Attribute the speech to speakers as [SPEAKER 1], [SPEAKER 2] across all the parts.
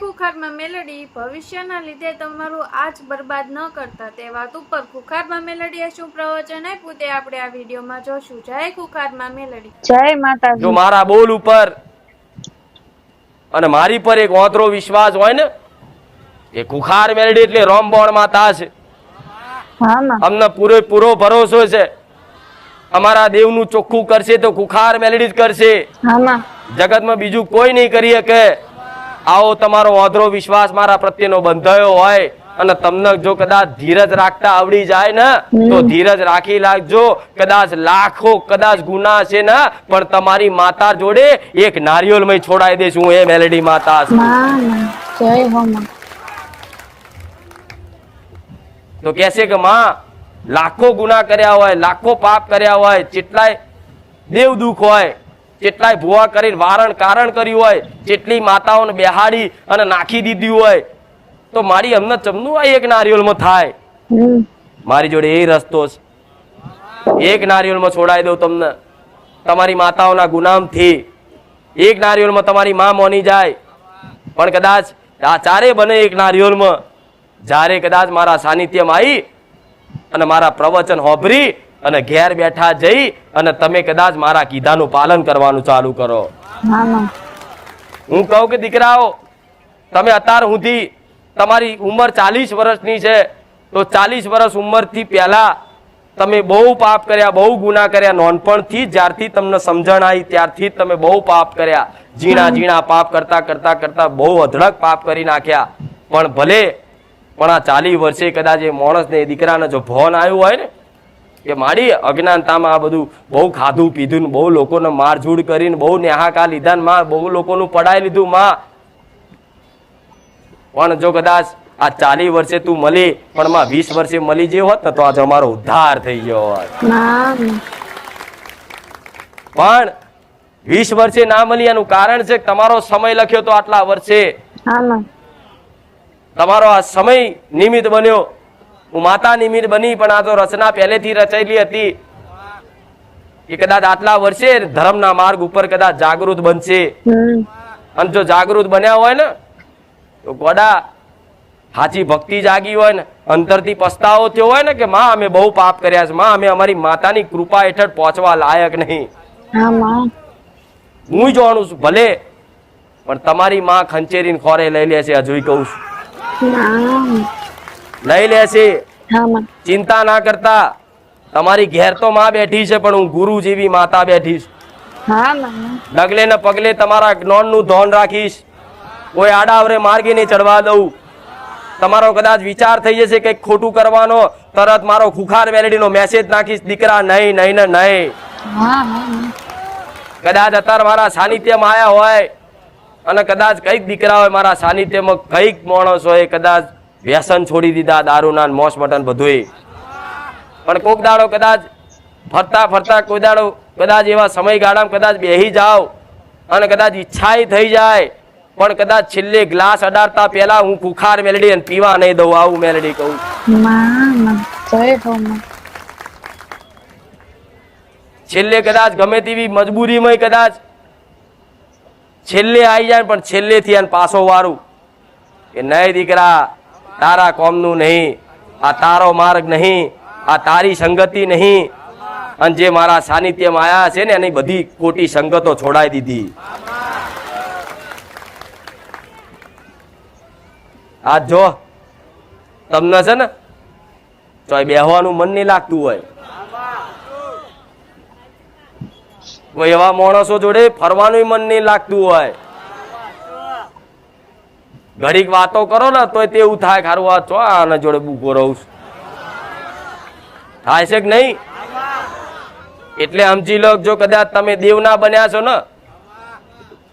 [SPEAKER 1] ખુખારમાં મેલડી ભવિષ્યના લીધે તમારું આજ બરબાદ ન કરતા તે વાત ઉપર ખુખારમાં મેલડીએ શું પ્રવચન આપ્યું તે આપણે આ વિડીયોમાં જોશું. જય ખુખારમાં મેલડી.
[SPEAKER 2] જય
[SPEAKER 3] જો મારા બોલ ઉપર અને મારી પર એક ઓતરો વિશ્વાસ હોય ને એ ખુખાર મેલડી એટલે રોમબોણ માતા છે અમને પૂરો પૂરેપૂરો ભરોસો છે. અમારા દેવનું ચોખ્ખું કરશે તો કુખાર મેલડી જ કરશે.
[SPEAKER 2] જગતમાં.
[SPEAKER 3] જગતમાં બીજું કોઈ નહીં કરી શકે આવો તમારો ઓધરો વિશ્વાસ મારા પ્રત્યેનો બંધાયો હોય અને તમને જો કદાચ ધીરજ રાખતા આવડી જાય ને તો ધીરજ રાખી લાગજો કદાચ લાખો કદાચ ગુના છે ને પણ તમારી માતા જોડે એક નારિયેળમય છોડાઈ દઈશ હું એ મેલેડી માતા.
[SPEAKER 2] માં માં માં.
[SPEAKER 3] તો કેસે કે માં લાખો ગુના કર્યા હોય લાખો પાપ કર્યા હોય જેટલાય દેવ દુઃખ હોય જેટલાય ભૂવા કરીને વારણ કારણ કર્યું હોય જેટલી માતાઓને બેહાડી અને નાખી દીધી હોય તો મારી અમને ચમનું આ એક નારિયેળમાં થાય. મારી જોડે એ રસ્તો છે. એક નારિયેળમાં છોડાઈ દઉં તમને. તમારી માતાઓના ગુનામથી એક નારિયેળમાં તમારી માં મોની જાય. પણ કદાચ આ ચારે બને એક નારિયેળમાં. જ્યારે કદાચ મારા સાનિધ્યમાં આવી અને મારા પ્રવચન હોભરી અને ઘેર બેઠા જઈ અને તમે કદાચ મારા કીધાનું પાલન કરવાનું ચાલુ કરો.
[SPEAKER 2] હું
[SPEAKER 3] કહું કે દીકરાઓ તમે અત્યાર સુધી તમારી ઉંમર ચાલીસ વર્ષની છે તો ચાલીસ વર્ષ ઉંમરથી પહેલાં તમે બહુ પાપ કર્યા બહુ ગુના કર્યા નોનપણથી જ્યારથી તમને સમજણ આવી ત્યારથી તમે બહુ પાપ કર્યા. ઝીણા ઝીણા પાપ કરતા કરતા કરતા બહુ અધડક પાપ કરી નાખ્યા. પણ ભલે પણ આ ચાલી વર્ષે કદાચ એ માણસને એ દીકરાને જો ભોન આવ્યું હોય ને કે મારી અજ્ઞાનતામાં આ બધું બહુ ખાધું પીધું ને બહુ લોકોને મારઝૂડ કરીને બહુ નેહાકા લીધા ને માં બહુ લોકોનું પડાઈ લીધું માં. પણ જો કદાચ આ ચાલી વર્ષે તું મળી પણ માં વીસ વર્ષે મળી જે હોત ને તો આજે અમારો ઉદ્ધાર થઈ ગયો હોત. પણ વીસ વર્ષે ના મળી એનું કારણ છે તમારો સમય લખ્યો તો આટલા વર્ષે. તમારો આ સમય નિમિત્ત બન્યો. હું માતા નિમિત્ત બની પણ આ તો રચના પહેલેથી રચાયેલી હતી. એ કદાચ આટલા વર્ષે ધર્મના માર્ગ ઉપર કદાચ જાગૃત બનશે. અને જો જાગૃત બન્યા હોય ને તો ગોડા સાચી ભક્તિ જાગી હોય ને અંતરથી પસ્તાવો થયો હોય ને કે માં અમે બહુ પાપ કર્યા છે. માં અમે અમારી માતાની કૃપા હેઠળ પહોંચવા લાયક નહીં.
[SPEAKER 2] હું
[SPEAKER 3] જાણું છું ભલે પણ તમારી માં ખંચેરીને ખોરે લઈ લે છે હજુ કહું છું. લઈ લેશે ચિંતા ના કરતા. તમારી ઘેર તો માં બેઠી છે પણ હું ગુરુ જેવી માતા બેઠી છું. ડગલે ને પગલે તમારા જ્ઞાનનું ધોન રાખીશ. કોઈ આડાવરે માર્ગે નહીં ચડવા દઉં. તમારો કદાચ વિચાર થઈ જશે કંઈક ખોટું કરવાનો તરત મારો ખુખાર મેલેડીનો મેસેજ નાખીશ દીકરા નહીં નહીં ને નહીં. કદાચ અત્યારે મારા સાનિધ્યમાં આયા હોય અને કદાચ કંઈક દીકરા હોય મારા સાનિધ્યમાં કંઈક માણસ હોય કદાચ વ્યસન છોડી દીધા દારૂના મોસ મટન બધું પણ કોક દાડો કદાચ ફરતા ફરતા કોઈ દાડો કદાચ એવા સમયગાળામાં કદાચ બેહી જાઓ અને કદાચ ઈચ્છા થઈ જાય પણ કદાચ છેલ્લે ગ્લાસ અડાડતા પહેલા હું કુખાર મેલડી અને પીવા નહીં દઉં આવું મેલડી કહું. છેલ્લે કદાચ ગમે તેવી મજબૂરીમાં કદાચ છેલ્લે આવી જાય પણ છેલ્લેથી અને પાછો વારું કે નહીં દીકરા તારા કોમનું નહીં, આ તારો માર્ગ નહીં, આ તારી સંગતિ નહીં. અને જે મારા સાનિધ્યમાં આવ્યા છે ને, એની બધી ખોટી સંગતો છોડાઈ દીધી. આ જો, તમને છે ને ચોય બેહવાનું મન નહીં લાગતું હોય. એવા માણસો જોડે ફરવાનું મન નહીં લાગતું હોય. ઘડીક વાતો કરો ને તોય તેવું થાય ખારું આ છો આના જોડે બૂકો રહું છું. થાય છે કે નહીં? એટલે સમજી લો જો કદાચ તમે દેવના બન્યા છો ને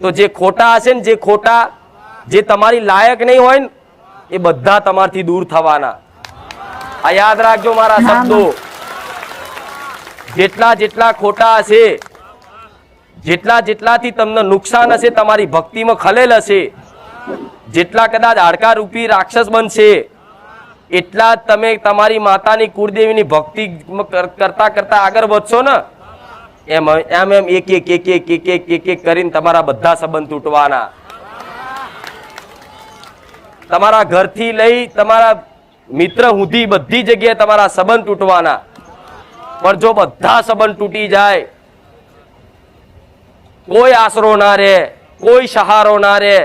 [SPEAKER 3] તો જે ખોટા હશે ને જે ખોટા જે તમારી લાયક નહીં હોય ને એ બધા તમારથી દૂર થવાના. આ યાદ રાખજો મારા શબ્દો. જેટલા જેટલા ખોટા હશે જેટલા જેટલાથી તમને નુકસાન હશે તમારી ભક્તિમાં ખલેલ હશે જેટલા કદાચ હાડકા રૂપી રાક્ષસ બનશે, એટલા તમે તમારી માતાની કુળદેવીની ભક્તિ કરતા કરતા આગળ વધશો ને? એમ એમ એમ, એક એક એક એક એક એક એક એક કરીને તમારા બધા સંબંધ તૂટવાના. તમારા ઘરથી લઈ તમારા મિત્ર સુધી બધી જગ્યાએ તમારા સંબંધ તૂટવાના. પણ જો બધા સંબંધ તૂટી જાય, કોઈ આશરો ના રહે, કોઈ સહારો ના રહે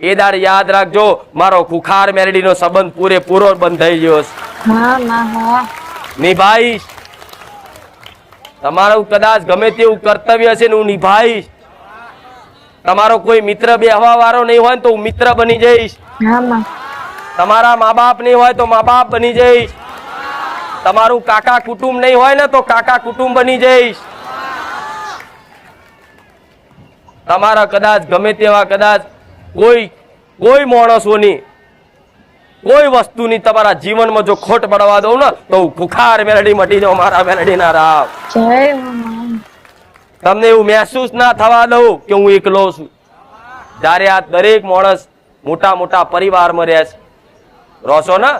[SPEAKER 3] એ દાડ યાદ રાખજો મારો ખુખાર મેરડીનો સંબંધ પૂરેપૂરો બંધ થઈ ગયો નિભાઈશ. તમારું કદાચ ગમે તેવું કર્તવ્ય છે ને હું નિભાઈશ. તમારો કોઈ મિત્ર બેહવા વાળો નહીં હોય તો હું મિત્ર બની જઈશ. તમારા મા. બાપ નહીં હોય તો મા બાપ બની જઈશ. તમારું કાકા કુટુંબ નહીં હોય ને તો કાકા કુટુંબ બની જઈશ. તમારા કદાચ ગમે તેવા કદાચ કોઈ કોઈ માણસોની કોઈ વસ્તુની તમારા જીવનમાં જો ખોટ પડવા દઉં ને તો હું ખુખાર મેલડી મટી જાઉં મારા મેલડીના રાવ.
[SPEAKER 2] જય હો માં
[SPEAKER 3] તમને એવું મહેસૂસ ના થવા દઉં કે હું એકલો છું. જ્યારે આ દરેક માણસ મોટા મોટા પરિવારમાં રહે છે. રોશો ને?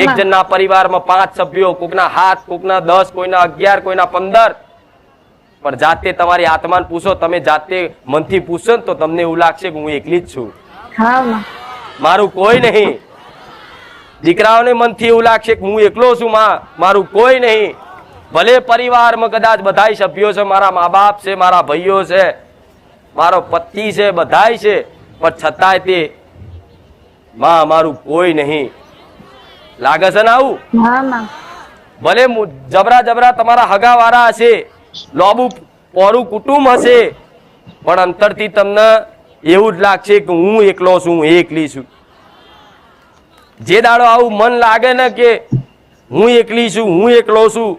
[SPEAKER 3] એક. જણના પરિવારમાં પાંચ સભ્યો કોકના હાથ કોકના દસ કોઈના અગિયાર કોઈના પંદર પણ જાતે તમારી આત્માને પૂછો તમે જાતે મનથી પૂછો તો તમને એવું લાગશે કે હું એકલી જ છું. મારું કોઈ નહીં. દીકરાઓને મનથી એવું લાગશે કે હું એકલો છું માં. મારું કોઈ નહીં. ભલે પરિવારમાં કદાચ બધા સભ્યો છે મારા મા બાપ છે મારા ભાઈઓ છે મારો પતિ છે બધાય છે પણ છતાંય તે માં મારું કોઈ નહીં. લાગે છે ને આવું? ભલે જબરા જબરા તમારા હગાવાળા હશે લોબુ પોરું કુટુંબ હશે. પણ અંતરથી તમને એવું જ લાગશે કે હું એકલો છું, હું એકલી છું. જે દાડો આવું મન લાગે ને કે હું એકલી છું, હું એકલો છું,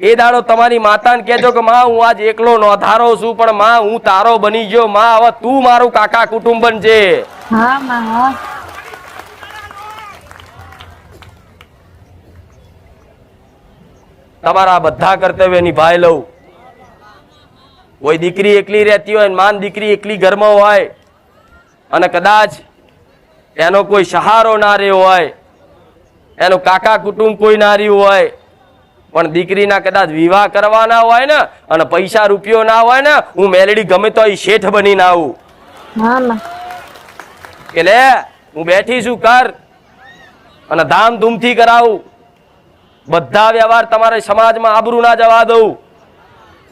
[SPEAKER 3] એ દાડો તમારી માતાને કહેજો કે માં, હું આજ એકલો નોધારો છું, પણ માં, હું તારો બની ગયો. માં, હવે તું મારું કાકા કુટુંબ બનજે
[SPEAKER 2] હા, માં
[SPEAKER 3] તમારા બધા કર્તવ્ય નિભાઈ લઉં. કોઈ દીકરી એકલી રહેતી હોય માન દીકરી એકલી ઘરમાં હોય અને કદાચ એનો કોઈ સહારો ના રહ્યો હોય એનો કાકા કુટુંબ કોઈ ના રહ્યું હોય પણ દીકરીના કદાચ વિવાહ કરવાના હોય ને અને પૈસા રૂપિયો ના હોય ને હું મેલડી ગમે તો શેઠ બનીને આવું.
[SPEAKER 2] એટલે
[SPEAKER 3] કે લે હું બેઠી છું કર અને ધામધૂમથી કરાવું. બધા વ્યવહાર તમારે સમાજમાં આબરૂ ના જવા દઉં.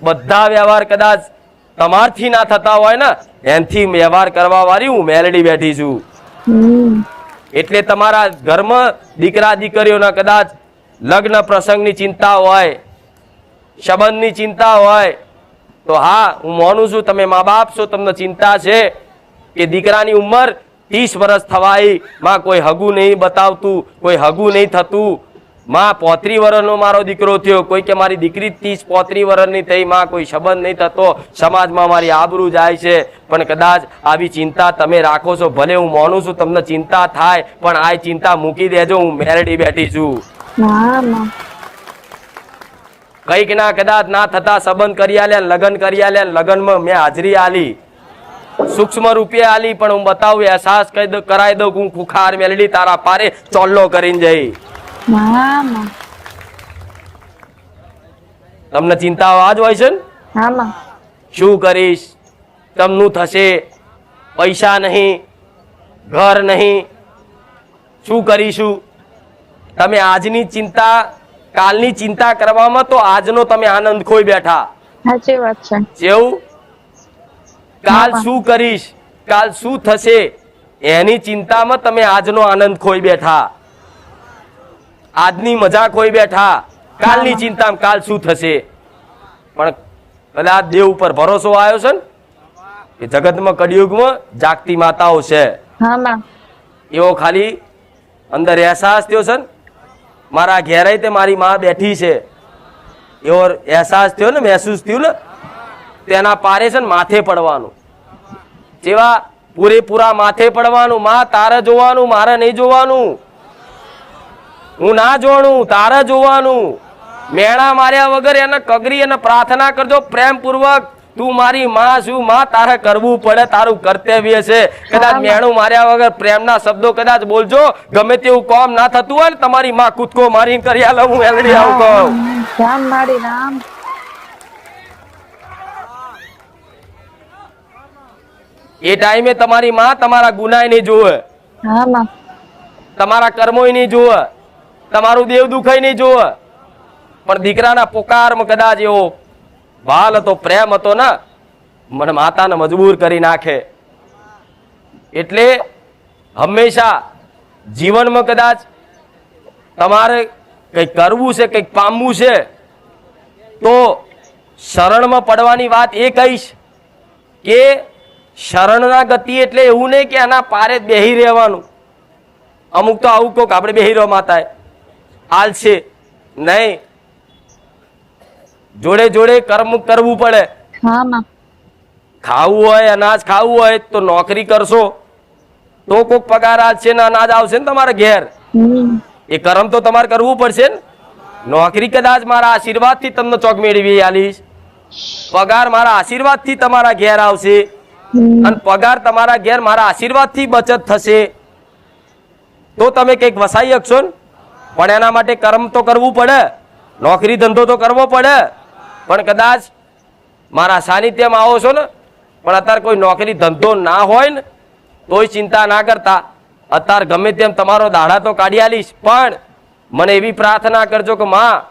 [SPEAKER 3] બધા વ્યવહાર કદાચ તમારથી ના થતા હોય ને એનથી વ્યવહાર કરવા વાળી હું મેલડી બેઠી છું. એટલે તમારા ઘરમાં દીકરા દીકરીઓના કદાચ લગ્ન પ્રસંગની ચિંતા હોય સંબંધની ચિંતા હોય તો હા હું માનું છું તમે મા બાપ છો તમને ચિંતા છે કે દીકરાની ઉંમર ત્રીસ વર્ષ થવાયમાં કોઈ હગું નહીં બતાવતું કોઈ હગું નહીં થતું. માં પોત્રી વર્ષનો મારો દીકરો થયો. કોઈ કે મારી દીકરી ત્રીસ પોત્રી વર્ષની થઈ માં કોઈ સંબંધ નહીં થતો. સમાજમાં મારી આબરૂ જાય છે. પણ કદાચ આવી ચિંતા તમે રાખો છો. ભલે હું માનું છું તમને ચિંતા થાય પણ આ ચિંતા મૂકી દેજો. હું મેરડી બેઠી છું. કંઈક ના કદાચ ના થતા સંબંધ કરી આલ્યા લગ્ન કરી આલ્યા. લગ્નમાં મેં હાજરી આલી સૂક્ષ્મ રૂપિયા આલી પણ હું બતાવું અહેસાસ કહી દઉં કરાવી દઉં હું ખુખાર મેલડી તારા પારે ચોલ્લો કરીને જઈ. તમને ચિંતાઓ આ જ હોય છે ને? શું કરીશ? તમનું થશે પૈસા નહીં ઘર નહીં. શું કરીશું? તમે આજની ચિંતા કાલની ચિંતા કરવામાં તો આજનો તમે આનંદ ખોઈ બેઠા.
[SPEAKER 2] સાચી વાત છે.
[SPEAKER 3] જેવું? કાલ શું કરીશ? કાલ શું થશે? એની ચિંતામાં તમે આજનો આનંદ ખોઈ બેઠા. આજની મજા કોઈ બેઠા. કાલની ચિંતા કાલ શું થશે? પણ કદાચ દેવ ઉપર ભરોસો આવ્યો છે ને? કે જગતમાં કડિયુગમાં જાગતી માતાઓ છે. એવો ખાલી અંદર અહેસાસ થયો છે ને? મારા ઘેરે તે મારી માં બેઠી છે. એવો અહેસાસ થયો ને મહેસૂસ થયું ને? તેના પારે છે ને માથે પડવાનું. જેવા પૂરેપૂરા માથે પડવાનું માં તારે જોવાનું મારે નહીં જોવાનું. હું ના જોવાનું તારે જોવાનું. મેણા માર્યા વગર એને કગરી અને પ્રાર્થના કરજો પ્રેમપૂર્વક. તું મારી માં શું માં તારે કરવું પડે તારું કર્તવ્ય છે. કદાચ મેણું માર્યા વગર પ્રેમના શબ્દો કદાચ બોલજો ગમે તેવું કોમ ના થતું હોય ને તમારી માં કૂદકો મારીને કરી આલે હું એલડી આવું કહું.
[SPEAKER 2] રામ મારી રામ.
[SPEAKER 3] એ ટાઈમે તમારી માં તમારા ગુનાય નહીં જુએ
[SPEAKER 2] હા
[SPEAKER 3] તમારા કર્મોય નહીં જુએ તમારું દેવ દુખાય નહીં જુઓ. પણ દીકરાના પોકારમાં કદાચ એવો ભાલ હતો, પ્રેમ હતો ને, મને માતાને મજબૂર કરી નાખે. એટલે હંમેશા જીવનમાં કદાચ તમારે કંઈક કરવું છે, કંઈક પામવું છે, તો શરણમાં પડવાની વાત એ કહીશ કે શરણના ગતિ એટલે એવું નહીં કે આના પારે બેહી રહેવાનું. અમુક તો આવું કોક, આપણે બેહી રહ્યો માતાએ. હાલશે નહીં. જોડે જોડે કર્મ કરવું પડે. ખાવું હોય અનાજ ખાવું હોય તો નોકરી કરશો. તો કોક પગાર આવશે ને અનાજ આવશે ને તમારા ઘેર. એ કર્મ તો તમારે કરવું પડશે ને. નોકરી કદાચ મારા આશીર્વાદથી તમને ચોક મેળવી આલીશ. પગાર મારા આશીર્વાદથી તમારા ઘેર આવશે. અને પગાર તમારા ઘેર મારા આશીર્વાદથી બચત થશે. તો તમે કંઈક વસાઈ શકશો ને? પણ એના માટે કર્મ તો કરવું પડે. નોકરી ધંધો તો કરવો પડે. પણ કદાચ મારા સાનિધ્યમાં આવો છો ને, પણ અત્યારે કોઈ નોકરી ધંધો ના હોય ને, તોય ચિંતા ના કરતા. અત્યારે ગમે તેમ તમારો દાડા તો કાઢી આલીશ, પણ મને એવી પ્રાર્થના કરજો કે માં,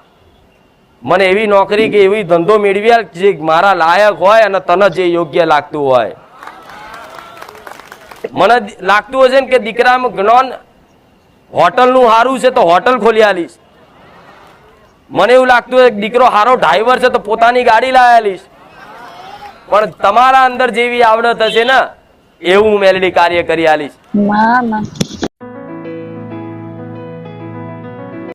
[SPEAKER 3] મને એવી નોકરી કે એવી ધંધો મેળવી જે મારા લાયક હોય અને તને જે યોગ્ય લાગતું હોય. મને લાગતું હશે ને કે દીકરામાં જ્ઞાન હોટલનું સારું છે તો હોટલ ખોલી આલીશ. મને એવું લાગતું હોય દીકરો સારો ડ્રાઈવર છે તો પોતાની ગાડી લાવી આલીશ. પણ તમારા અંદર જેવી આવડત હશે ને, એવું મેલડી કાર્ય કરી આલીશ.